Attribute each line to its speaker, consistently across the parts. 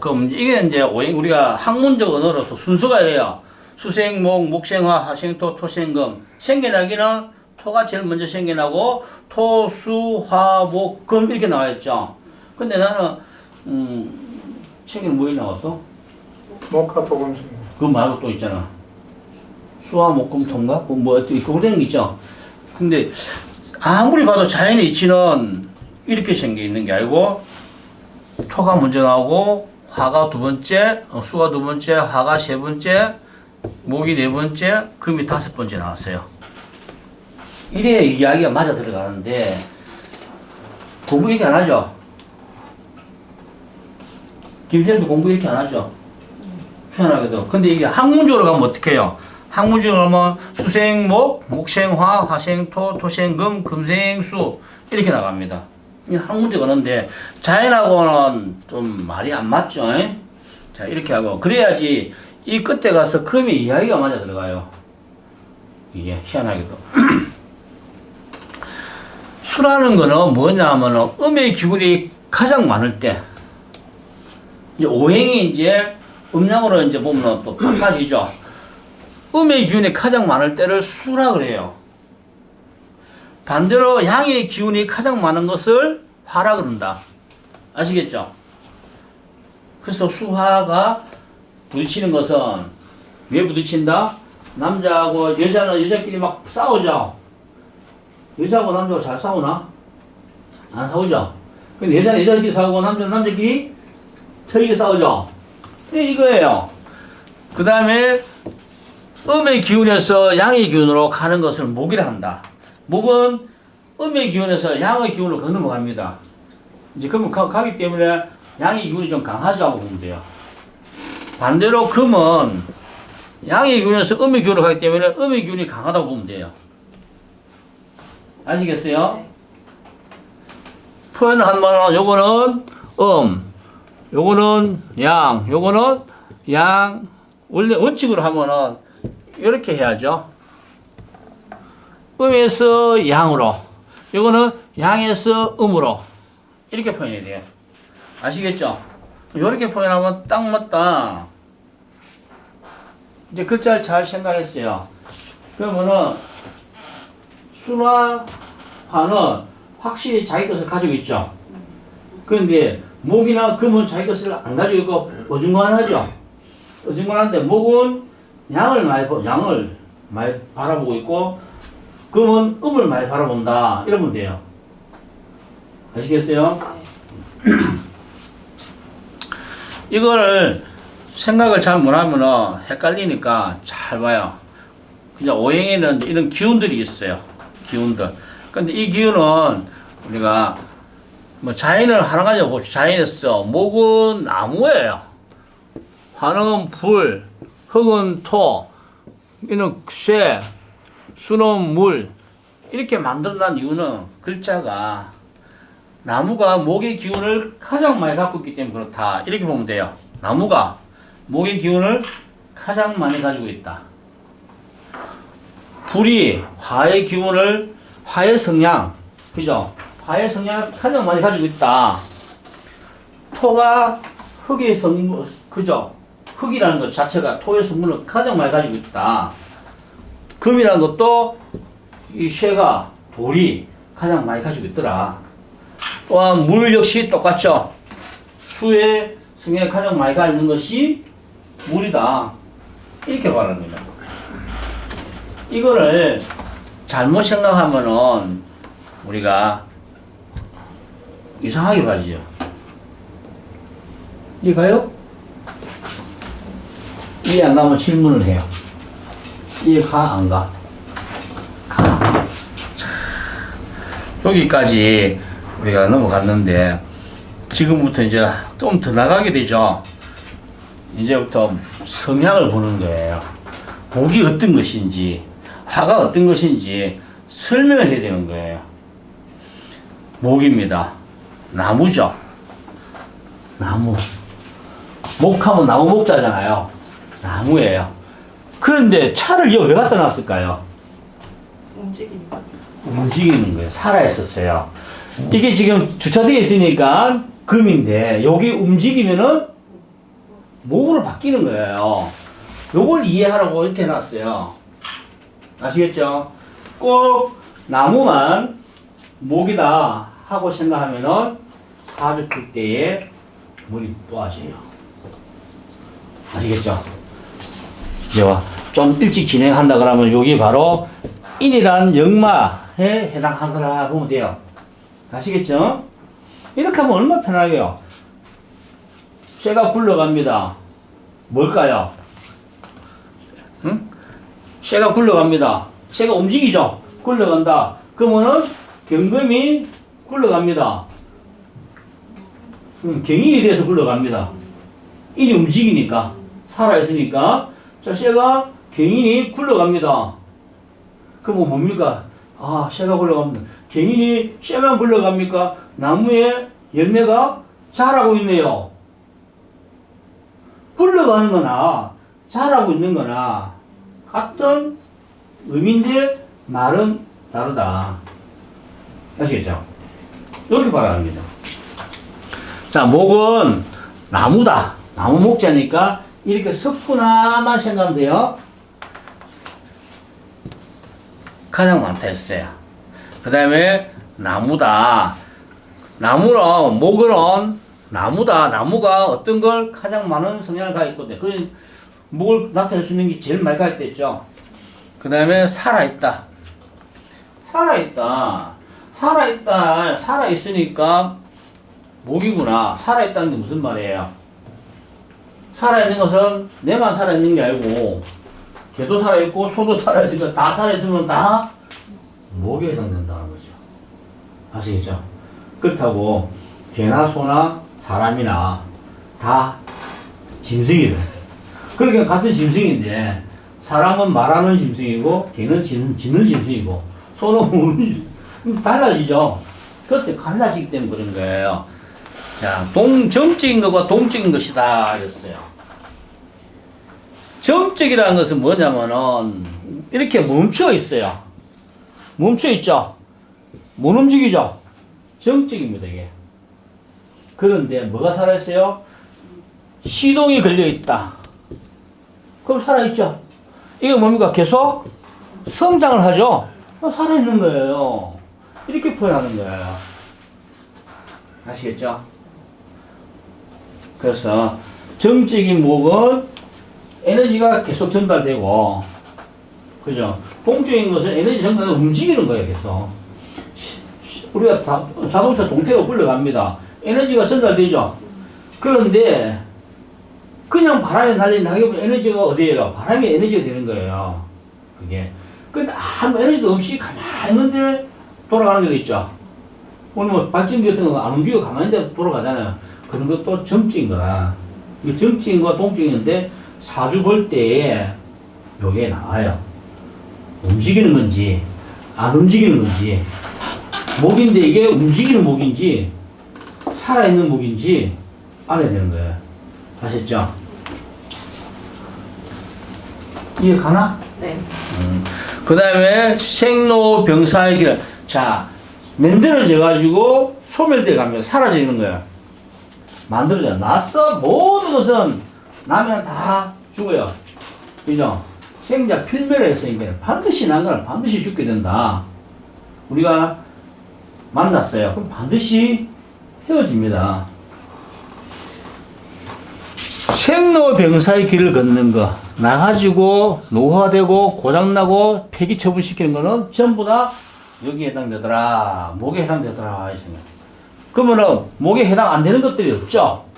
Speaker 1: 토, 금 이게 이제 우리가 학문적 언어로서 순서가 이래요. 수생, 목, 목생화, 화생토, 토생금. 생겨나기는 토가 제일 먼저 생겨나고 토, 수, 화, 목, 금 이렇게 나와 있죠. 근데 나는 음, 책에는 뭐이 나왔어?
Speaker 2: 목화 토금수
Speaker 1: 그거 말고 또 있잖아. 수화, 목, 금, 토인가? 뭐, 뭐, 그거 되는 게 있죠. 근데 아무리 봐도 자연의 이치는 이렇게 생겨 있는 게 아니고 토가 먼저 나오고 화가 두 번째, 어, 수가 두 번째, 화가 세 번째, 목이 네 번째, 금이 다섯 번째 나왔어요. 이래야 이야기가 맞아 들어가는데 공부 이렇게 안 하죠? 김쌤도 공부 이렇게 안 하죠? 희한하게도. 근데 이게 학문적으로 가면 어떻게 해요? 학문적으로 가면 수생목, 목생화, 화생토, 토생금, 금생수 이렇게 나갑니다. 이 학문적 언어인데 자연하고는 좀 말이 안 맞죠? 에? 자 이렇게 하고 그래야지 이 끝에 가서 금이 이야기가 맞아 들어가요. 이게 희한하게도. 수라는 거는 뭐냐면은 음의 기운이 가장 많을 때 이제 오행이 이제 음양으로 이제 보면 또 바꿔지죠. 음의 기운이 가장 많을 때를 수라 그래요. 반대로 양의 기운이 가장 많은 것을 화라 그런다. 아시겠죠? 그래서 수화가 부딪히는 것은 왜 부딪힌다? 남자하고 여자는 여자끼리 막 싸우죠. 여자하고 남자하고 잘 싸우나? 안 싸우죠. 근데 여자는 여자끼리 싸우고 남자는 남자끼리 터지게 싸우죠. 네, 이거예요. 그 다음에 음의 기운에서 양의 기운으로 가는 것을 목이라 한다. 목은 음의 기운에서 양의 기운으로 그 넘어갑니다. 이제 그러면 가, 가기 때문에 양의 기운이 좀 강하다고 보면 돼요. 반대로 금은 양의 기운에서 음의 기운으로 가기 때문에 음의 기운이 강하다고 보면 돼요. 아시겠어요? 표현을 하면 요거는 음, 요거는 양, 요거는 양. 원래 원칙으로 하면은 이렇게 해야죠. 음에서 양으로. 요거는 양에서 음으로. 이렇게 표현해야 돼요. 아시겠죠? 이렇게 표현하면 딱 맞다. 이제 글자를 잘 생각했어요. 그러면은 수나 화는 확실히 자기 것을 가지고 있죠. 그런데 목이나 금은 자기 것을 안 가지고 있고 어중간하죠. 어중간한데 목은 양을 많이 보- 양을 많이 바라보고 있고 금은 음을 많이 바라본다. 이러면 돼요. 아시겠어요? 이거를 생각을 잘 못하면 헷갈리니까 잘 봐요. 그냥 오행에는 이런 기운들이 있어요. 기운들. 근데 이 기운은 우리가 뭐 자연을 하나 가지 봅시다. 자연에서 목은 나무예요. 화는 불, 흙은 토, 이는 쇠, 수는 물. 이렇게 만들어난 이유는 글자가 나무가 목의 기운을 가장 많이 갖고 있기 때문에 그렇다. 이렇게 보면 돼요. 나무가 목의 기운을 가장 많이 가지고 있다. 불이 화의 기운을 화의 성향, 그죠? 화의 성향을 가장 많이 가지고 있다. 토가 흙의 성분, 그죠? 흙이라는 것 자체가 토의 성분을 가장 많이 가지고 있다. 금이라는 것도 이 쇠가 돌이 가장 많이 가지고 있더라. 또한 물 역시 똑같죠. 수의 성에 가장 많이 가 있는 것이 물이다. 이렇게 거죠. 이거를 잘못 생각하면은 우리가 이상하게 봐지죠. 이해가요? 이해 안 가면 질문을 해요. 이해 가 안 가? 가. 자, 여기까지 우리가 넘어갔는데 지금부터 이제 좀 더 나가게 되죠. 이제부터 성향을 보는 거예요. 목이 어떤 것인지, 화가 어떤 것인지 설명을 해야 되는 거예요. 목입니다. 나무죠. 나무. 목하면 나무 목자잖아요. 나무예요. 그런데 차를 여기 왜 갖다 놨을까요?
Speaker 3: 움직임.
Speaker 1: 움직이는 거예요. 살아있었어요. 이게 지금 주차되어 있으니까 금인데 여기 움직이면은 목으로 바뀌는 거예요. 요걸 이해하라고 이렇게 해놨어요. 아시겠죠? 꼭 나무만 목이다 하고 생각하면은 사주 풀 때에 물이 또아져요. 아시겠죠? 이제 와, 좀 일찍 진행한다 그러면 여기 바로 인이란 역마에 해당한 거라 보면 돼요. 아시겠죠? 이렇게 하면 얼마나 편하게요. 쇠가 굴러갑니다. 뭘까요? 응? 쇠가 굴러갑니다. 쇠가 움직이죠? 굴러간다. 그러면은 경금이 굴러갑니다. 음, 경인이 돼서 굴러갑니다. 인이 움직이니까 살아있으니까 자 쇠가 경인이 굴러갑니다. 그럼 뭡니까? 아 쇠가 굴러갑니다. 경인이 쇠만 굴러갑니까? 나무에 열매가 자라고 있네요. 굴러가는 거나 자라고 있는 거나 같은 의미인데 말은 다르다. 아시겠죠? 이렇게 말합니다. 자, 목은 나무다. 나무 목자니까 이렇게 석구나만 생각하면 돼요. 가장 많다 했어요. 그 다음에 나무다. 나무는, 목은 나무다. 나무가 어떤 걸 가장 많은 성향을 가지고 있거든. 그 목을 나타낼 수 있는 게 제일 많이 가지고 있죠. 그 다음에 살아있다. 살아있다. 살아있다. 살아있으니까 목이구나. 살아있다는 게 무슨 말이에요? 살아있는 것은 내만 살아있는 게 아니고 개도 살아있고 소도 살아있으니까 다 살아있으면 다 목에 해당된다는 거죠. 아시겠죠? 그렇다고 개나 소나 사람이나 다 짐승이래. 그러니까 같은 짐승인데 사람은 말하는 짐승이고 개는 짖는, 짐승이고 소는 우는 짐승. 달라지죠. 그때 갈라지기 때문에 그런 거예요. 자, 동, 정적인 것과 동적인 것이다. 이랬어요. 정적이라는 것은 뭐냐면은, 이렇게 멈춰 있어요. 멈춰 있죠? 못 움직이죠? 정적입니다, 이게. 그런데 뭐가 살아있어요? 시동이 걸려 있다. 그럼 살아있죠? 이게 뭡니까? 계속 성장을 하죠? 어, 살아있는 거예요. 이렇게 표현하는 거예요. 아시겠죠? 그래서 정적인 목은 에너지가 계속 전달되고, 그죠? 동적인 것은 에너지 전달이 움직이는 거예요, 계속. 우리가 자, 자동차 동태가 굴러갑니다. 에너지가 전달되죠? 그런데, 그냥 바람에 날린 낙엽은 에너지가 어디에요? 바람이 에너지가 되는 거예요. 그게. 근데 아무 에너지도 없이 가만히 있는데 돌아가는 게 있죠? 오늘 뭐 발전기 같은 거 안 움직이고 가만히 있는데 돌아가잖아요. 그런 것도 점적인 거라. 거와 동적인데 사주 볼 때에 요게 나와요. 움직이는 건지 안 움직이는 건지 목인데 이게 움직이는 목인지 살아있는 목인지 알아야 되는 거예요. 아셨죠? 이해 가나?
Speaker 3: 네.
Speaker 1: 그 다음에 생로병사의 길. 자, 만들어져 가지고 소멸돼 가면 사라지는 거야. 만들어져. 났어. 모든 것은 나면 다 죽어요. 그죠? 생자 필멸에 있으니까 반드시 난 거는 반드시 죽게 된다. 우리가 만났어요. 그럼 반드시 헤어집니다. 생로병사의 길을 걷는 거. 나가지고 노화되고 고장나고 폐기 처분시키는 거는 전부 다 여기에 해당되더라. 목에 해당되더라. 그러면은 목에 해당 안 되는 것들이 없죠?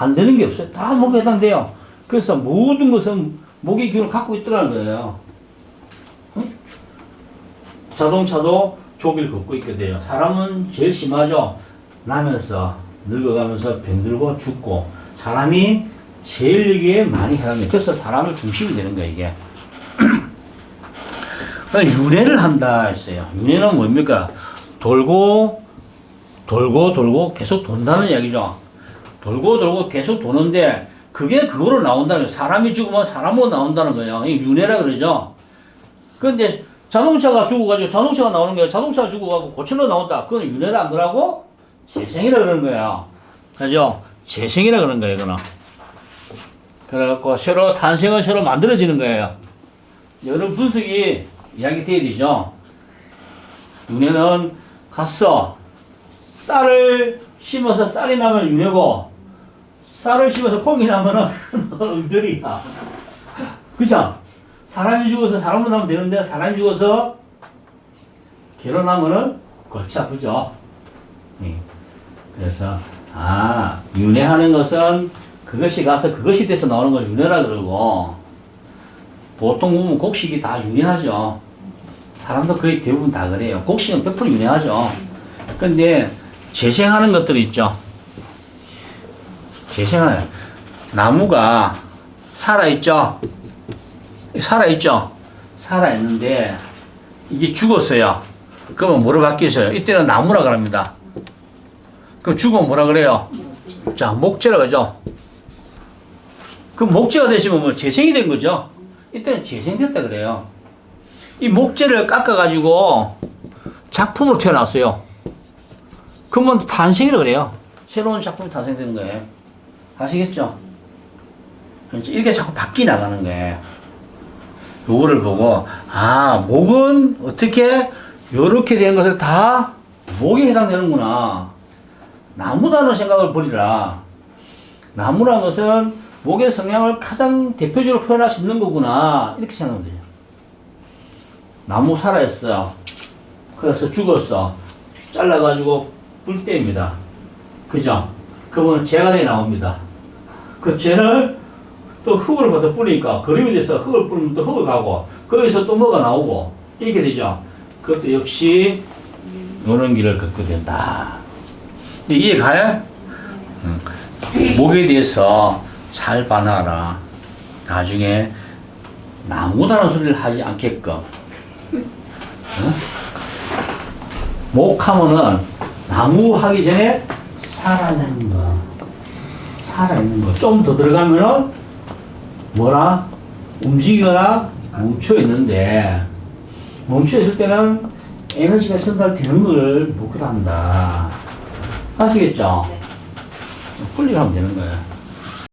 Speaker 1: 안 되는 게 없어요. 다 목에 해당돼요. 그래서 모든 것은 목의 기운을 갖고 있더라는 거예요. 응? 자동차도 조기를 걷고 있게 돼요. 사람은 제일 심하죠. 나면서 늙어가면서 병들고 죽고 사람이 제일 여기에 많이 해당돼요. 그래서 사람을 중심이 되는 거예요, 이게. 그러니까 윤회를 한다 했어요. 윤회는 뭡니까? 돌고, 돌고, 돌고, 계속 돈다는 이야기죠. 돌고, 돌고, 계속 도는데, 그게 그거로 나온다는 거예요. 사람이 죽으면 사람으로 나온다는 거예요. 이 윤회라 그러죠. 그런데 자동차가 죽어가지고 자동차가 나오는 거예요. 자동차가 죽어가고 고철로 나온다. 그건 윤회라 안 그러고 재생이라 그러는 거예요. 그죠? 재생이라 그러는 거예요, 그거는. 그래갖고 새로 탄생은 새로 만들어지는 거예요. 여러 분석이 이야기 돼야 되죠. 윤회는 갔어. 쌀을 심어서 쌀이 나면 윤회고, 쌀을 심어서 콩이 나면은 엉들이야. 그죠? 사람이 죽어서 사람으로 나면 되는데, 사람이 죽어서 결혼하면은 골치 아프죠. 예. 그래서, 아, 윤회하는 것은 그것이 가서 그것이 돼서 나오는 걸 윤회라 그러고, 보통 보면 곡식이 다 윤회하죠. 사람도 거의 대부분 다 그래요. 곡식은 100% 윤회하죠. 근데 재생하는 것들 있죠. 재생하는 나무가 살아있죠. 살아있죠. 살아있는데 이게 죽었어요. 그러면 뭐로 바뀌었어요? 이때는 나무라 그럽니다. 그럼 죽으면 뭐라 그래요? 자, 목재라 그러죠. 그 목재가 되시면 뭐 재생이 된 거죠. 이때는 재생됐다 그래요. 이 목재를 깎아가지고 작품으로 태어났어요. 그러면 탄생이라 그래요. 새로운 작품이 탄생되는 거예요. 아시겠죠? 그렇죠. 이렇게 자꾸 바뀌 나가는 거예요. 요거를 보고, 아, 목은 어떻게, 요렇게 되는 것을 다 목에 해당되는구나. 나무다는 생각을 버리라. 나무라는 것은 목의 성향을 가장 대표적으로 표현할 수 있는 거구나. 이렇게 생각하면 돼요. 나무 살아있어. 그래서 죽었어. 잘라가지고 불 때입니다. 그죠? 그러면 돼 나옵니다. 그 재를 또 흙으로 갖다 뿌리니까 그림이 돼서 흙을 뿌리면 또 흙을 가고 거기서 또 뭐가 나오고 이렇게 되죠. 그것도 역시 노는 길을 걷게 된다. 이해 가요? 응. 목에 대해서 잘 반하라. 나중에 나무다는 소리를 하지 않게끔. 응? 목하면은 나무 하기 전에 살아있는 거. 살아있는 거. 좀 더 들어가면은 뭐라? 움직이거나 멈춰 있는데 멈춰 있을 때는 에너지가 전달되는 걸 목표로 한다. 아시겠죠?
Speaker 3: 네.
Speaker 1: 분리하면 되는 거예요.